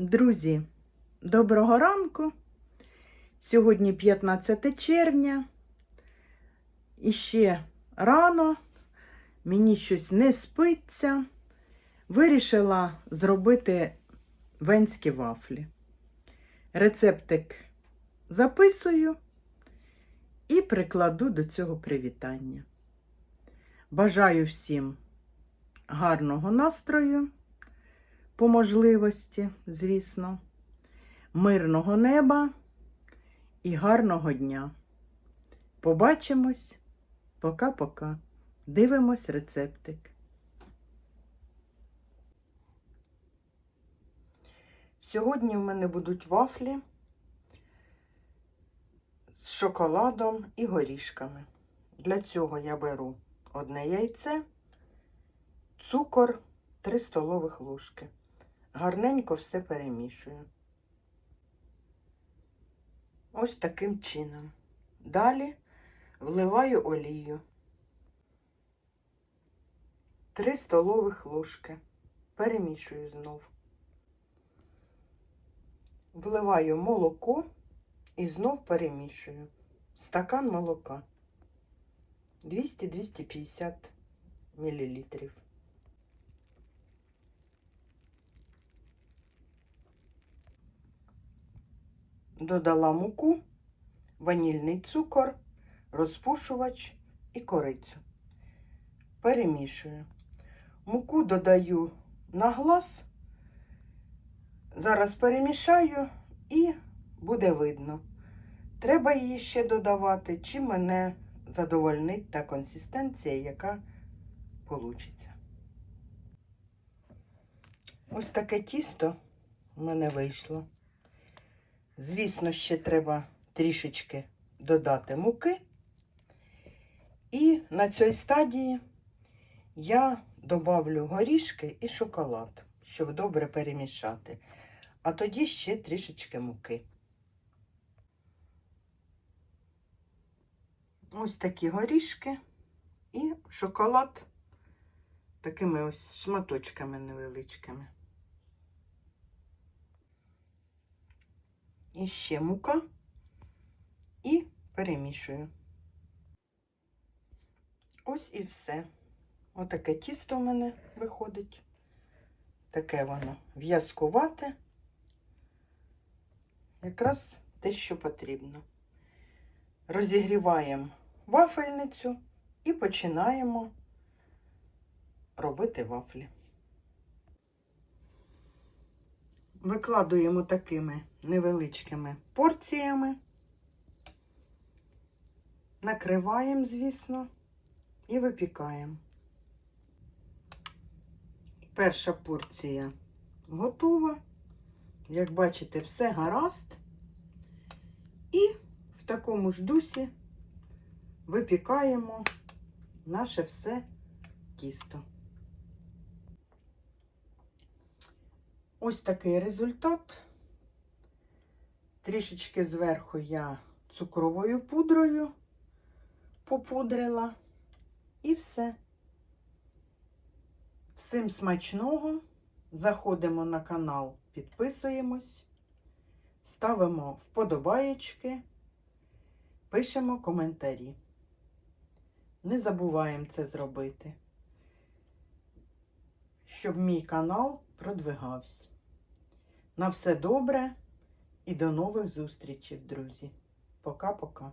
Друзі, доброго ранку. Сьогодні 15 червня. І ще рано, мені щось не спиться. Вирішила зробити венські вафлі. Рецептик записую і прикладу до цього привітання. Бажаю всім гарного настрою по можливості, звісно, мирного неба і гарного дня. Побачимось. Пока-пока. Дивимось рецептик. Сьогодні в мене будуть вафлі з шоколадом і горішками. Для цього я беру одне яйце, цукор, 3 столових ложки. Гарненько все перемішую. Ось таким чином. Далі вливаю олію. 3 столових ложки. Перемішую знов. Вливаю молоко і знов перемішую. Стакан молока. 200-250 мл. Додала муку, ванільний цукор, розпушувач і корицю. Перемішую. Муку додаю на глаз. Зараз перемішаю і буде видно. Треба її ще додавати, чи мене задовольнить та консистенція, яка получиться. Ось таке тісто в мене вийшло. Звісно, ще треба трішечки додати муки. І на цій стадії я добавлю горішки і шоколад, щоб добре перемішати. А тоді ще трішечки муки. Ось такі горішки і шоколад такими ось шматочками невеличкими. І ще мука і перемішую. Ось і все. Отаке тісто в мене виходить. Таке воно в'язкувате. Якраз те, що потрібно. Розігріваємо вафельницю і починаємо робити вафлі. Викладуємо такими невеличкими порціями, накриваємо, звісно, і випікаємо. Перша порція готова. Як бачите, все гаразд. І в такому ж дусі випікаємо наше все тісто. Ось такий результат. Трішечки зверху я цукровою пудрою попудрила. І все. Всім смачного. Заходимо на канал, підписуємось, ставимо вподобаєчки, пишемо коментарі. Не забуваємо це зробити, щоб мій канал продвигався. На все добре і до нових зустрічей, друзі. Пока-пока.